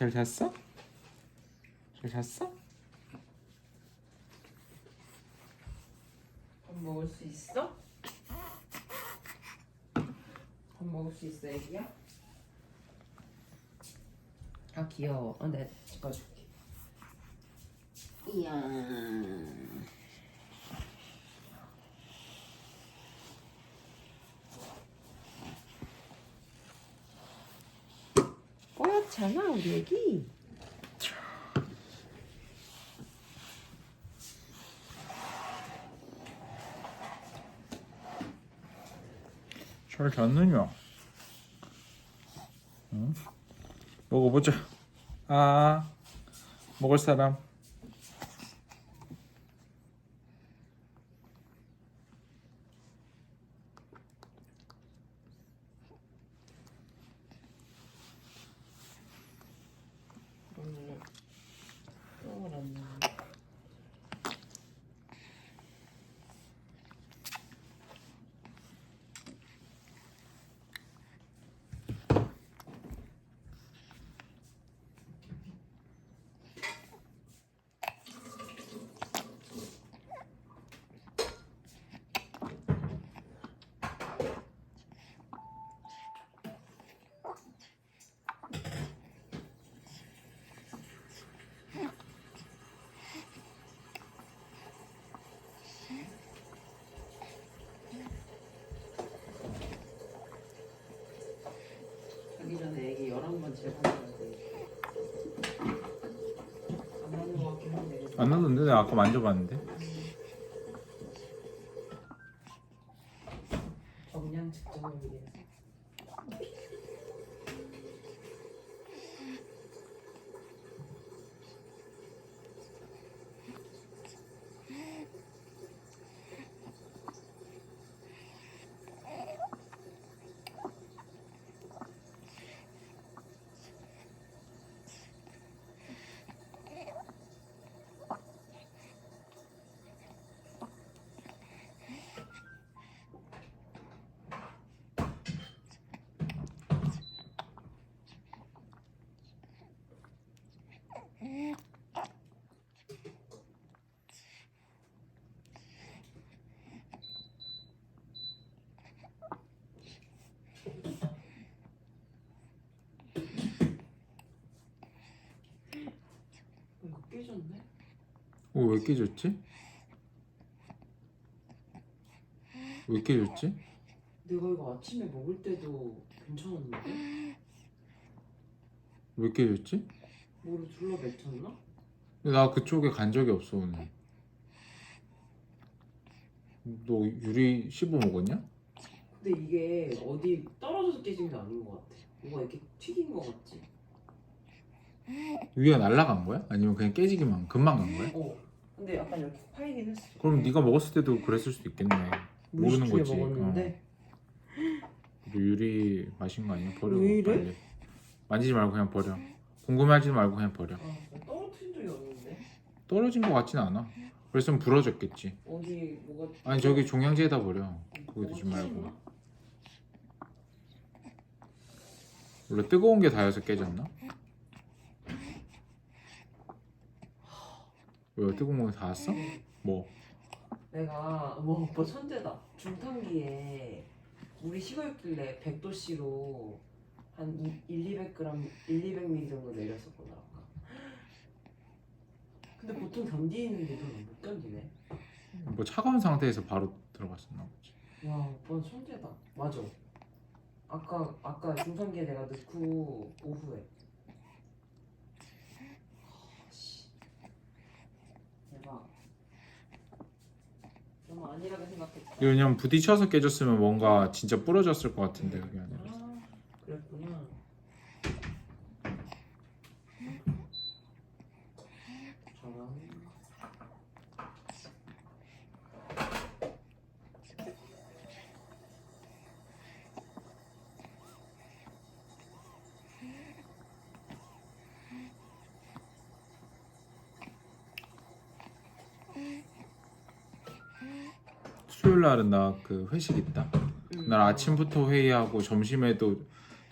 잘 잤어? 잘 잤어? 밥 먹을 수 있어? 밥 먹을 수 있어 애기야? 아 귀여워 어, 내가 찍어줄게 이야 뽀얗잖아 우리 애기 잘 잤느냐? 응? 먹어보자. 아, 먹을 사람. 오늘 똥을 안 넣어 자기 전에 애기 11번 재봤는데 안 넣었는데 내가 아까 만져봤는데. 정량 측정을 위해서 어, 이거 깨졌네? 오, 왜 깨졌지? 왜 깨졌지? 내가 이거 아침에 먹을 때도 괜찮았는데? 왜 깨졌지? 뭐를 둘러 맺혔나? 근데 나 그쪽에 간 적이 없어 오늘. 너 유리 씹어 먹었냐? 근데 이게 어디 떨어져서 깨진 게 아닌 것 같아 뭐가 이렇게 튀긴 것 같지? 위가 날아간 거야? 아니면 그냥 깨지기만 금방 간 거야? 어 근데 약간 이렇게 파이긴 했어 그럼 네가 먹었을 때도 그랬을 수도 있겠네. 모르는 거지. 먹었는데 너 유리 마신 거 아니야? 버려. 왜 이래? 빨리. 만지지 말고 그냥 버려. 궁금해하지 말고 그냥 버려. 아, 떨어뜨린 적이 없는데 떨어진 거 같진 않아. 그랬으면 부러졌겠지. 어디 뭐가 아니 저기 종량제에다 버려. 뭐가 두지 말고. 원래 뜨거운 게 닿아서 깨졌나? 왜 뜨거운 게 닿았어? 뭐? 내가 와 오빠 천재다 중탕기에 물이 식어있길래 100도씨로 한 1, 200g, 1, 200ml 정도 내렸었구나 아까 근데 보통 견디는데도 못 견디네 뭐 차가운 상태에서 바로 들어갔었나 보지. 와 오빠는 천재다 맞아 아까 아까 중탕기에 내가 넣고 오후에 하, 씨. 대박 안일하게 생각했다 왜냐면 부딪혀서 깨졌으면 뭔가 진짜 부러졌을 것 같은데 그게 아니라. 아 그랬구나 저런 날은 나 그 회식 있다. 음. 날 아침부터 회의하고 점심에도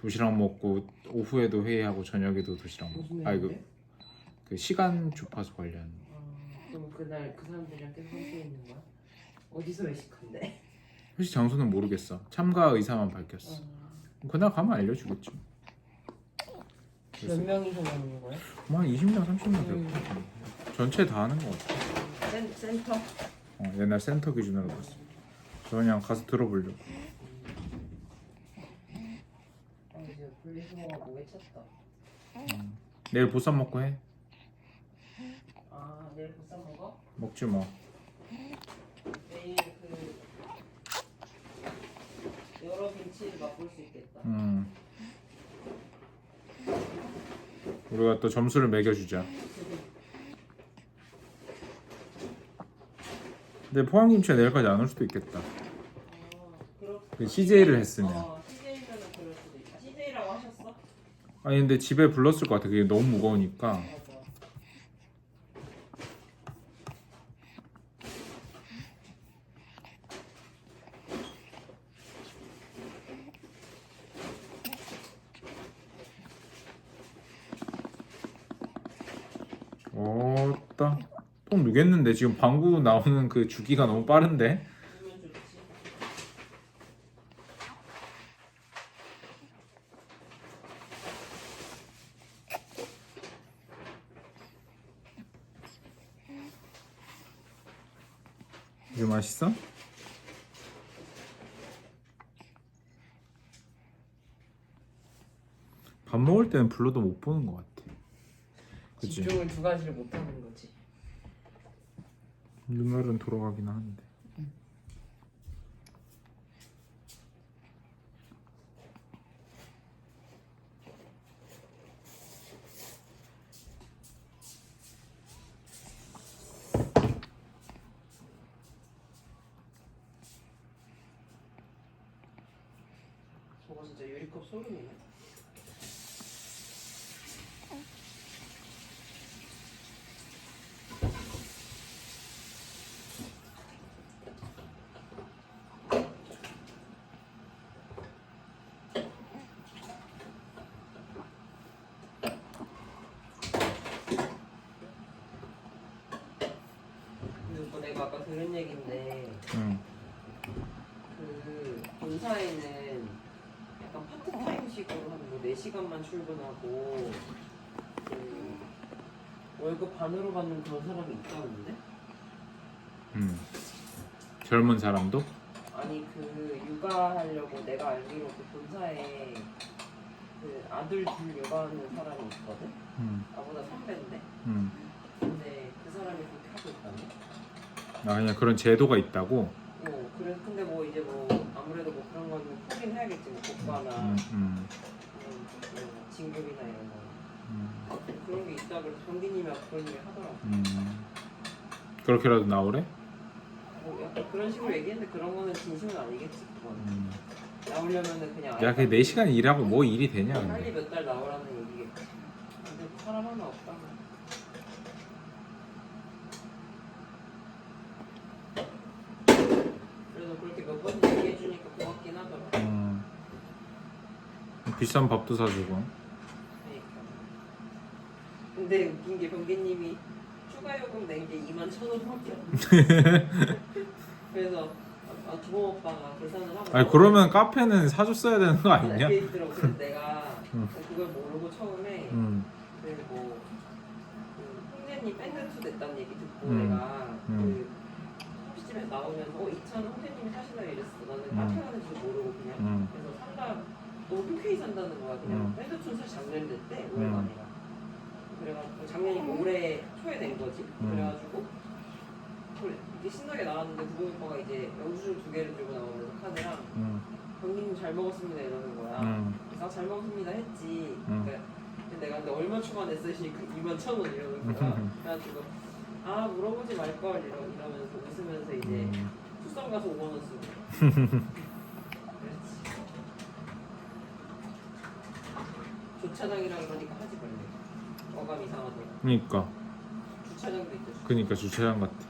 도시락 먹고 오후에도 회의하고 저녁에도 도시락 무슨 먹고. 아니 그? 그 시간 주파수 관련. 아, 그럼 그날 그 사람들이랑 계속 함께 있는 거야? 어디서 외식한대? 회식 장소는 모르겠어. 참가 의사만 밝혔어. 그날 가면 알려주겠지. 몇 명이서 먹는 거야? 뭐한 20명, 30명 될 음. 것 같아. 전체 다 하는 것 같아. 센, 센터? 어, 옛날 센터 기준으로 봤어. 저 그냥 가서 들어보려고. 찼다 내일 보쌈 먹고 해. 아 내일 보쌈 먹어? 먹지 뭐. 내일 그 여러 김치를 맛볼 수 있겠다 음. 우리가 또 점수를 매겨주자. 근데 포항김치가 내일까지 안 올 수도 있겠다. 그 CJ를 했으면. 어, CJ면은 그럴 수도 있다 CJ라고 하셨어? 아니 근데 집에 불렀을 것 같아. 그게 너무 무거우니까. 맞아 어따. 똥 누겠는데 지금 방구 나오는 그 주기가 너무 빠른데. 그러면 좋지 이게 맛있어? 밥 먹을 때는 불러도 못 보는 것 같아. 그치? 집중을 두 가지를 못 하는 거지 눈알은 돌아가긴 하는데. 유리컵 소름이네 근데 오빠 내가 아까 들은 얘긴데 응. 그 본사에는 파트타임식으로 한뭐 4시간만 출근하고 그 월급 반으로 받는 그런 사람이 있다는데? 응. 젊은 사람도? 아니 그 육아하려고 내가 알기로 그 본사에 그 아들 둘 육아하는 사람이 있거든? 응. 나보다 선배인데? 응. 근데 그 사람이 그렇게 하고 있다네? 아 그냥 그런 제도가 있다고. 어 그래 근데 뭐 이제 뭐 아무래도 뭐 그런 거는 포기는 해야겠지 뭐 고과나 응. 응. 뭐 진급이나 이런 거 응. 그런 게 있다 그래서 경기님이 아까 그런 얘기 하더라고 응. 그렇게라도 나오래? 뭐 약간 그런 식으로 얘기했는데 그런 거는 진심은 아니겠지 그거는 응. 나오려면은 그냥 야, 그 4시간 일하고 뭐 일이 되냐, 빨리 근데. 몇 달 나오라는 얘기겠지 근데 사람 하나 없다 그래서 그렇게 몇 번 얘기해주니까 고맙긴 하더라 음. 비싼 밥도 사주고. 그러니까. 근데 웃긴 게 병기님이 추가 요금 낸 게 2만 천 원밖에. 그래서 아, 주범 오빠가 계산을 하고 아니, 그러면 카페는 사줬어야 되는 거 아니냐? 이게 있더라고. 그래서 내가 응. 그걸 모르고 처음에 응. 그뭐 그 홍대님 밴드 투 됐다는 얘기 듣고 음. 내가 음. 그 커피집에서 나오면서 어 2천 홍대님이 사시나 이랬어. 나는 음. 카페 가는지도 모르고 그냥 응. 그래서 산다 너무 흔쾌히 산다는 거야 그냥 음. 밴드 투는 사실 작년 됐대 올해가 음. 그래가지고 작년이니까 올해 초에 된 거지 음. 그래가지고 그래 이게 신나게 나왔는데 부모 오빠가 이제 영수증 두 개를 들고 나오면서 카드랑 응. 경기님 잘 먹었습니다 이러는 거야 응. 그래서 아, 잘 먹었습니다 했지 음. 그러니까 근데 내가 근데 얼마 추가 냈으니까 2만 천 원 이러는 거야 그래가지고 아 물어보지 말걸 이러, 이러면서 웃으면서 이제 음. 수성 가서 5만 원 쓰고 그렇지 주차장이라 그러니까 하지 말래 어감 이상하더라 그니까. 주차장도 있대 그니까 주차장 같아.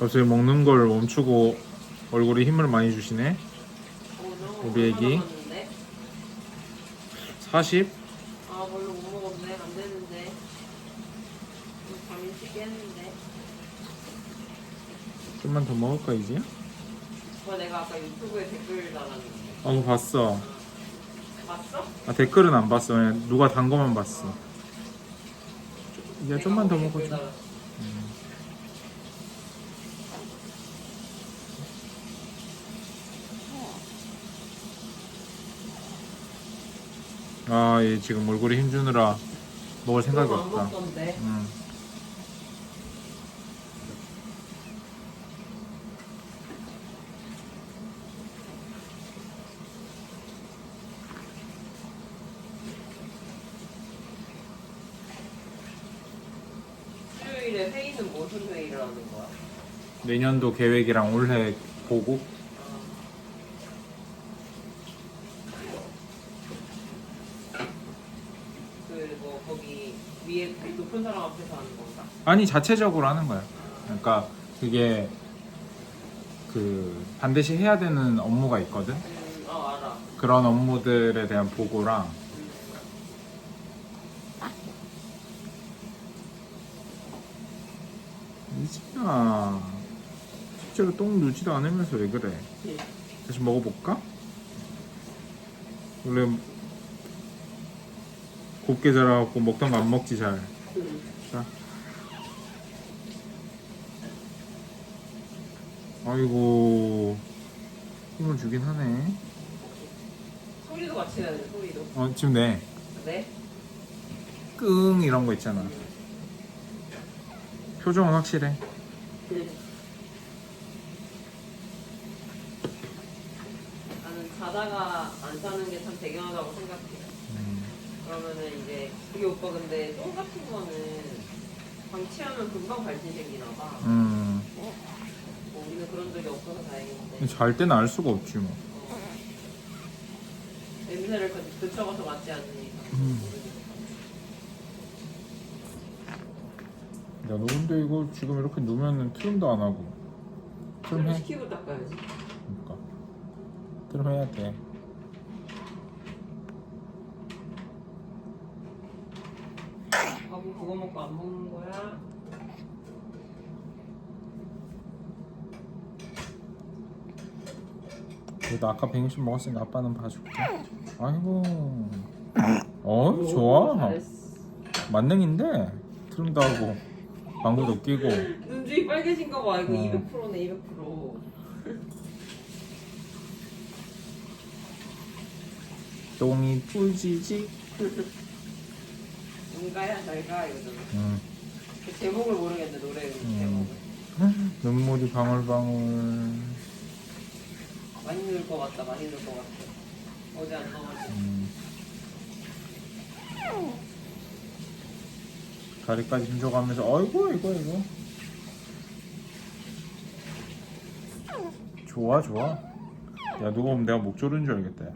갑자기 먹는 걸 멈추고 얼굴에 힘을 많이 주시네. 우리 애기. 얼마나 먹었는데? 40? 아 별로 못 먹었네 안 되는데 좀 잠이 씻겠는데 좀만 더 먹을까 이제? 그거 내가 아까 유튜브에 댓글 달았는데 어 그거 봤어. 봤어? 아 댓글은 안 봤어. 그냥 누가 단 거만 봤어. 이제 내가 좀만 더 먹어줘. 달았어. 아, 얘 지금 얼굴에 힘 주느라 먹을 생각이 안 없다. 먹던데 음. 수요일에 회의는 무슨 회의를 하는 거야? 내년도 계획이랑 올해 보고 그 뭐 거기 위에 높은 사람 앞에서 하는 건가? 아니 자체적으로 하는 거야. 그러니까 그게 그 반드시 해야 되는 업무가 있거든. 음, 아 알아. 그런 업무들에 대한 보고랑 음. 이지야 실제로 똥 누지도 않으면서 왜 그래? 예. 다시 먹어볼까? 원래 곱게 자라갖고 먹던 거 안 먹지 잘. 음. 자. 아이고 힘을 주긴 하네. 소리도 같이 돼 소리도. 어 지금 내. 네? 끙 이런 거 있잖아. 표정은 확실해. 나는 자다가 안 자는 게 참 대견하다고 생각해. 음, 그러면은 이제 우리 오빠 근데 똥 같은 거는 방치하면 금방 발진 생기나 봐. 음. 뭐 우리는 그런 적이 없어서 다행인데. 잘 때는 알 수가 없지 뭐. 어. 냄새를 그- 그쳐가서 맡지 않으니까. 음. 야, 너 근데 이거 지금 이렇게 누면은 트림도 안 하고. 트림 좀 해. 시키고 닦아야지. 그러니까. 트림 해야 돼. 그거 먹고 안 먹는 거야? 그래도 아까 160 먹었으니까 아빠는 봐줄게. 아이고. 어, 좋아. 만능인데 트림도 하고 방구도 끼고. 눈주위 빨개진 거 봐. 이거 어. 200%네 200%. 똥이 뿔지지. 뭔가야 잘가 이거잖아. 음. 그 제목을 모르겠는데 노래 음. 제목을. 눈물이 방울방울. 많이 넣을 것 같다. 많이 넣을 것 같아. 어제 안 넣어가지고. 음. 다리까지 힘줘가면서 어이구 이거 이거 좋아 좋아 야 누가 보면 내가 목 조른 줄 알겠다 야.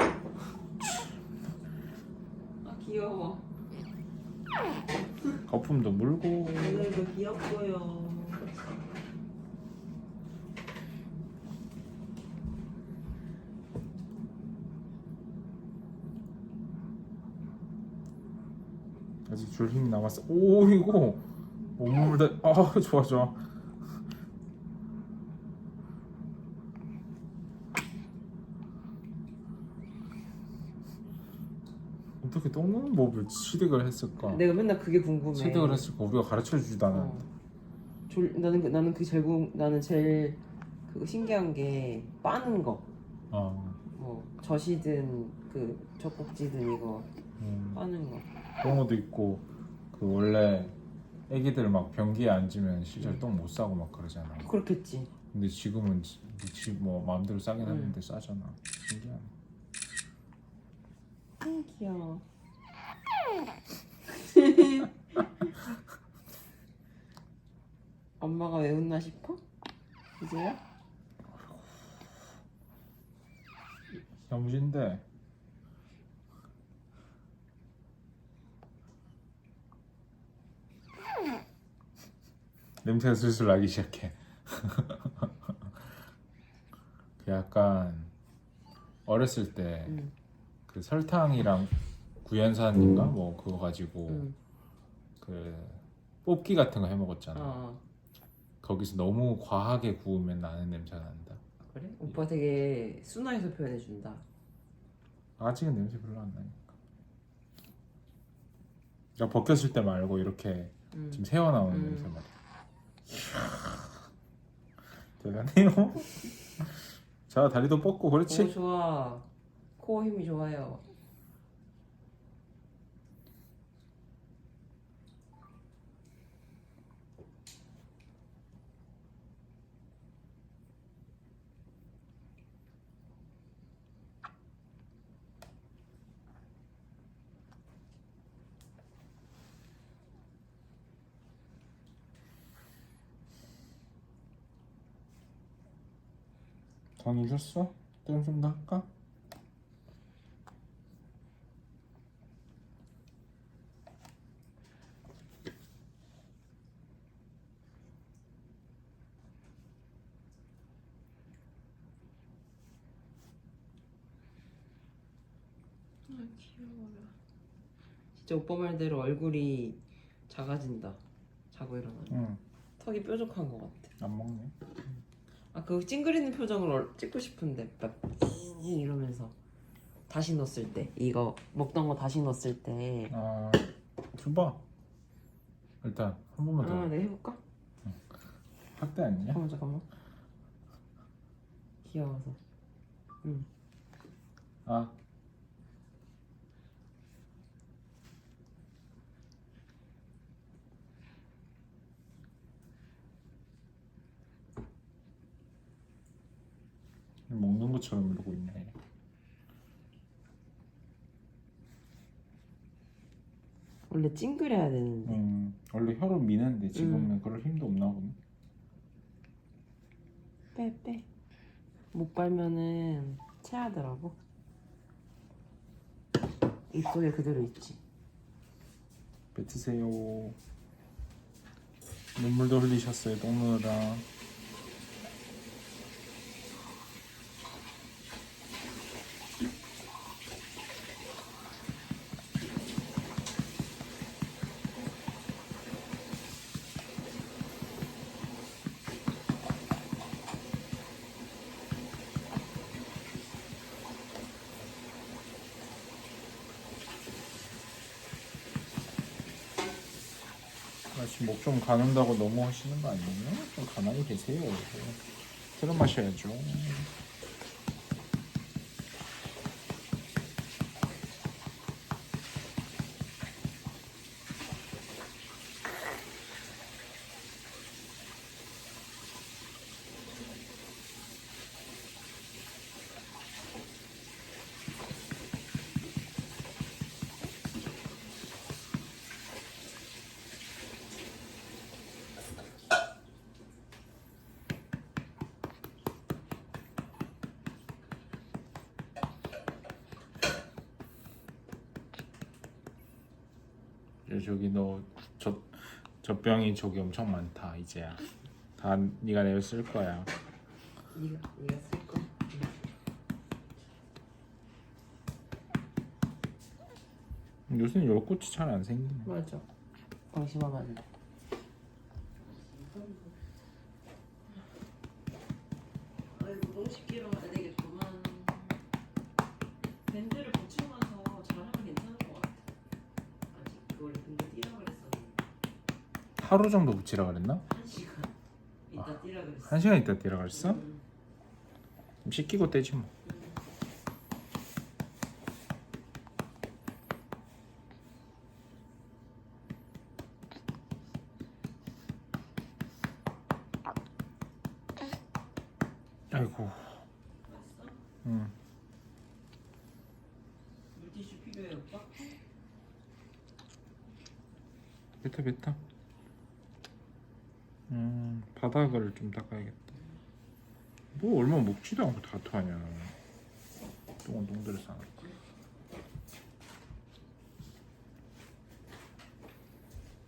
아 귀여워. 거품도 물고. 오늘도 귀엽고요. 아직 줄 힘이 남았어. 오 이거. 온몸을 다 아 좋아 좋아 어떻게 똥 법을 취득을 했을까 내가 맨날 그게 궁금해. 취득을 했을까 우리가 가르쳐 주지도 않았는데 어. 졸, 나는 그, 나는 그 제일 궁- 나는 제일 그 신기한 게 빠는 거. 어, 뭐 젖이든 그 젖꼭지든 이거 음. 빠는 거. 그런 것도 있고 그 원래 애기들 막 변기에 앉으면 실제로 똥못 싸고 막 그러잖아 그렇겠지. 근데 지금은 집뭐 마음대로 싸긴 음. 하는데 싸잖아 신기하네 아 귀여워. 엄마가 왜 웃나 싶어? 이제야? 야무진데 냄새가 슬슬 나기 시작해 약간 어렸을 때 응. 그 설탕이랑 구연산인가 뭐 그거 가지고 응. 그 뽑기 같은 거 해 먹었잖아. 어. 거기서 너무 과하게 구우면 나는 냄새가 난다. 그래? 오빠 되게 순화해서 표현해 준다. 아직은 냄새 별로 안 나니까. 그러니까 벗겼을 때 말고 이렇게 응. 지금 새어 나오는 음. 냄새 말이야. 대단해요. 자 다리도 뻗고 오 그렇지. 좋아. 코어 힘이 좋아요. 다 누셨어? 좀더 할까? 아 귀여워라. 진짜 오빠 말대로 얼굴이 작아진다. 자고 일어나면 응. 턱이 뾰족한 것 같아. 안 먹네. 아 그 찡그리는 표정을 얼- 찍고 싶은데 막잉 이러면서 다시 넣었을 때 이거 먹던 거 다시 넣었을 때. 아 줘봐. 일단 한 번만 더. 아 내가 해볼까? 학대 아니냐? 잠깐만 잠깐만. 귀여워서. 응. 아 먹는 것처럼 이러고 있네. 원래 찡그려야 되는데. 음, 원래 혀로 미는데 지금은 그럴 힘도 없나 보네. 빼 빼. 못 빨면은 체하더라고. 입속에 그대로 있지. 뱉으세요. 눈물도 흘리셨어요, 똥누느라. 가는다고 너무 하시는 거 아니에요? 좀 가만히 계세요. 들어 마셔야죠. 저기 너저 젖병이 저기 엄청 많다 이제야. 다 네가 내일 쓸 거야. 네가 네가 쓸 거. 요새는 열꽃이 잘 안 생기네. 맞아. 방심하면 안 돼. 노동시키러 가야 되겠구만. 밴드를 붙이면서 잘하면 괜찮을 것 같아. 아직 그걸 근데 뛰라 그랬었는데 하루 정도 붙이라 그랬나? 한 시간 이따 뛰라 그랬어. 한 시간 있다 뛰라 그랬어? 음. 씻기고 떼지 뭐. 아이고, 맛있어? 응. 물티슈 필요해 오빠? 뱉어 뱉어. 음, 바닥을 좀 닦아야겠다. 먹지도 않고 다투하냐. 똥은 똥대로 싸놓고.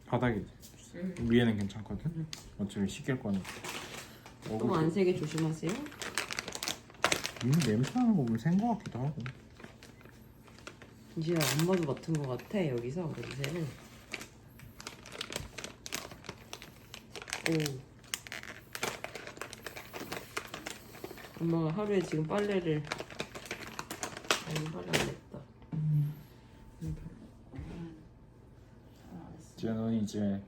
바닥에 응. 위에는 괜찮거든. 어차피 씻길 거니까. 똥안 새게 조심하세요. 이미 냄새 나는 거 보면 생거 같기도 하고 이제 엄마도 맡은 것 같아 여기서 냄새는. 오. 엄마가 하루에 지금 빨래를 아니 빨래 안 했다. 쟤는 이제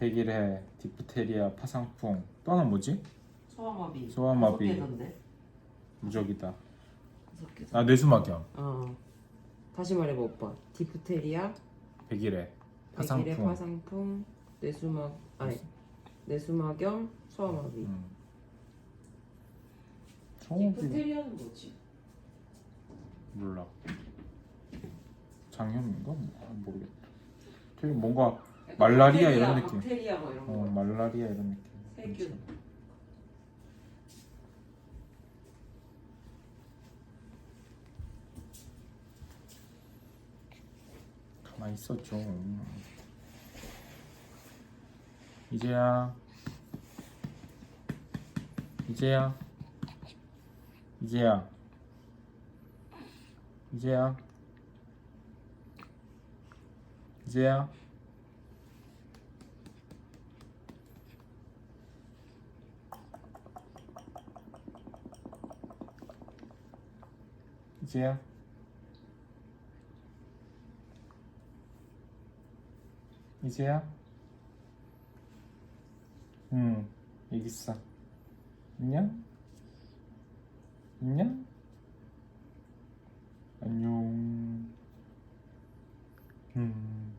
100일에 디프테리아 파상풍 또 하나 뭐지? 소아마비. 소아마비. 개던데? 무적이다 다섯 개. 아 뇌수막염 어. 다시 말해봐 오빠. 디프테리아, 100일에 백일의 파상풍 파상풍, 뇌수막 아니 뇌수막염, 소아마비. 음. 소고기 디프테리아는 뭐지? 몰라 장염인가? 뭐, 아, 모르겠다 되게 뭔가 말라리아 이런 느낌. 박테리아 뭐 이런 거. 어 말라리아 이런 느낌 세균. 가만히 있어 좀 이제야 이제야 이제야 이제야 이제야 이제야 이제야? 응, 여기 있어. 안녕? 안녕? 안녕. 음.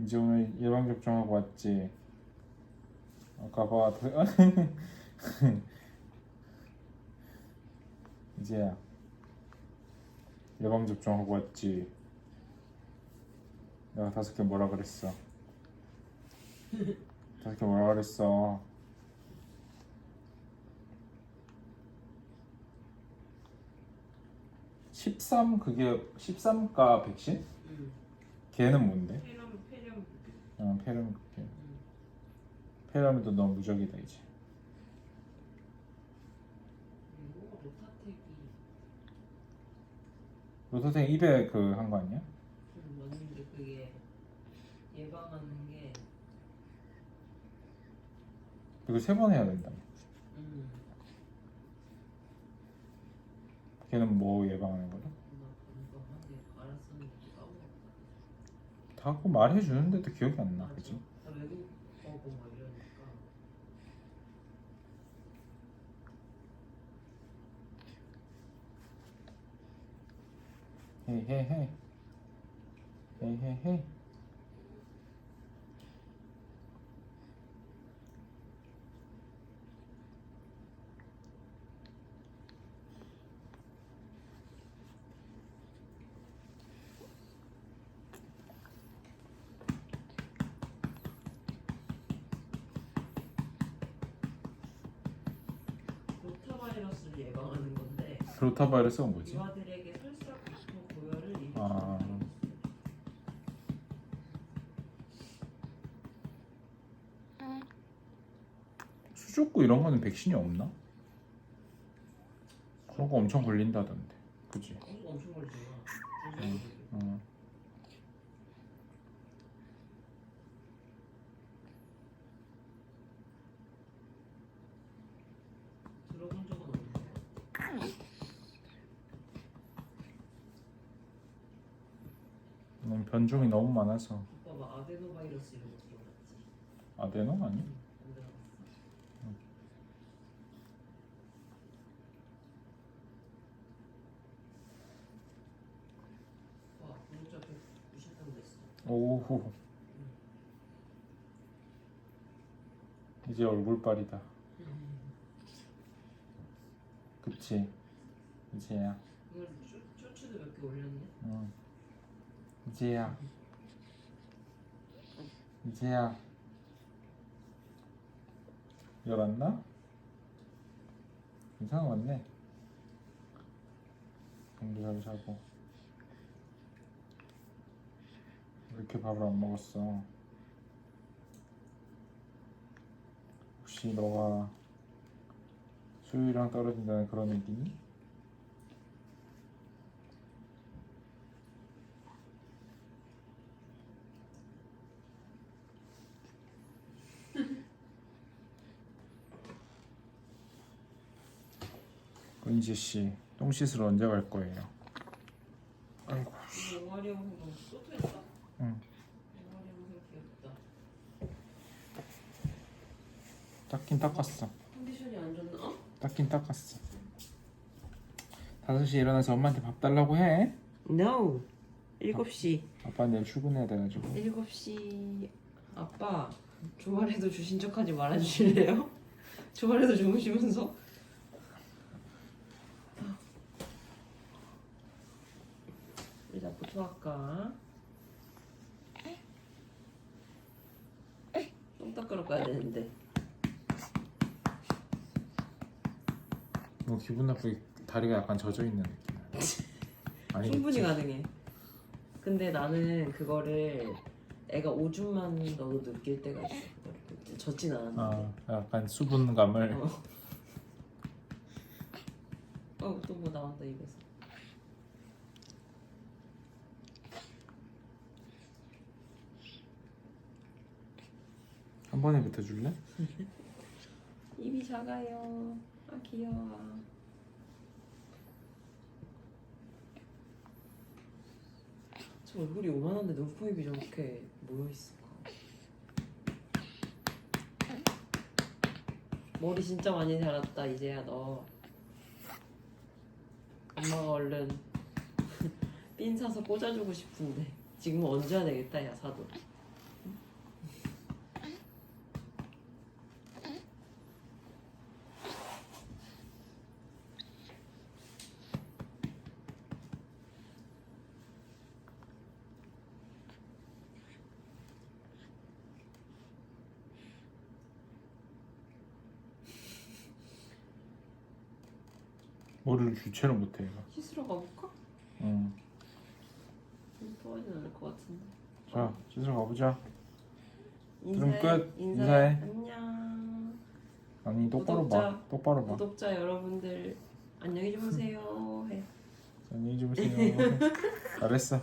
이제 오늘 예방접종하고 왔지? 아까 봐. 이제야. 예방접종하고 왔지? 내가 다섯 개 뭐라 그랬어? 다섯 개 뭐라 그랬어? (13) 그게 (13가) 백신? 응. 걔는 뭔데? 폐렴 폐렴. 어 페르미 페르미도 너무 무적이다 이제 로타텍이 로터생 입에 그 한 거 아니야? 좀 맞는데 그게 예방하는 게 이거 세 번 해야 된다 음. 걔는 뭐 예방하는 거야? 나 그거 한게 알았었는데 까먹었다. 다 그거 말해 주는데도 기억이 안 나. 그지? 나 외국 거고 막 이러니까. 헤이 헤이 헤이 헤이 헤이 헤 로타 바이러스가 뭐지? 아. 수족구 이런 거는 백신이 없나? 그런 거 엄청 걸린다던데 그지? 엄청 걸리잖아. 음. 어. 들어본 적은 없는 것 같아. 음, 변종이 너무 많아서 막 아데노 아니? 안 들어봤어? 와, 구독자 190명 됐어. 오호 이제 얼굴빨이다 그치? 이제야 이걸 쇼, 쇼츠도 몇 개 올렸네. 응. 이제야. 이제야. 열었나? 같네. 공도 잘 자고. 왜 이렇게 밥을 안 먹었어? 혹시 너가 수유랑 떨어진다는 그런 얘기니? 은지 씨, 똥 씻으러 언제 갈 거예요? 아이고, 쏟아했다. 응. 영상 귀엽다. 닦긴 닦았어. 컨디션이 안 좋나? 어? 닦긴 닦았어. 5시에 일어나서 엄마한테 밥 달라고 해. No. 7시. 아빠 내일 출근해야 돼가지고. 7시. 아빠, 주말에도 주신 척하지 말아주실래요? 주말에도 주무시면서. 일단 부토할까? 똥 닦으러 가야 되는데. 뭐 기분 나쁘게 다리가 약간 젖어 있는 느낌. 아니 충분히 가능해. 근데 나는 그거를 애가 오줌만 넣어도 느낄 때가 있어. 그거를. 젖진 않았는데. 아 약간 수분감을 어. 어, 또뭐 나온다 입에서. 한 번에 뱉어줄래? 입이 작아요. 아 귀여워. 저 얼굴이 오만한데 눈 코 입이 저렇게 모여 있을까? 머리 진짜 많이 자랐다 이제야 너. 엄마가 얼른 핀 사서 꽂아주고 싶은데 지금 얹어야 되겠다 야 사도. 머리를 주체를 못해. 씻으러 가볼까? 응. 좋아하진 않을 것 같은데. 자 씻으러 가보자. 인사해. 끝. 인사해. 인사해. 안녕. 아니 똑바로 구독자. 봐. 똑바로 봐. 구독자 여러분들 안녕히 주무세요. 해. 안녕히 주무세요. 잘했어.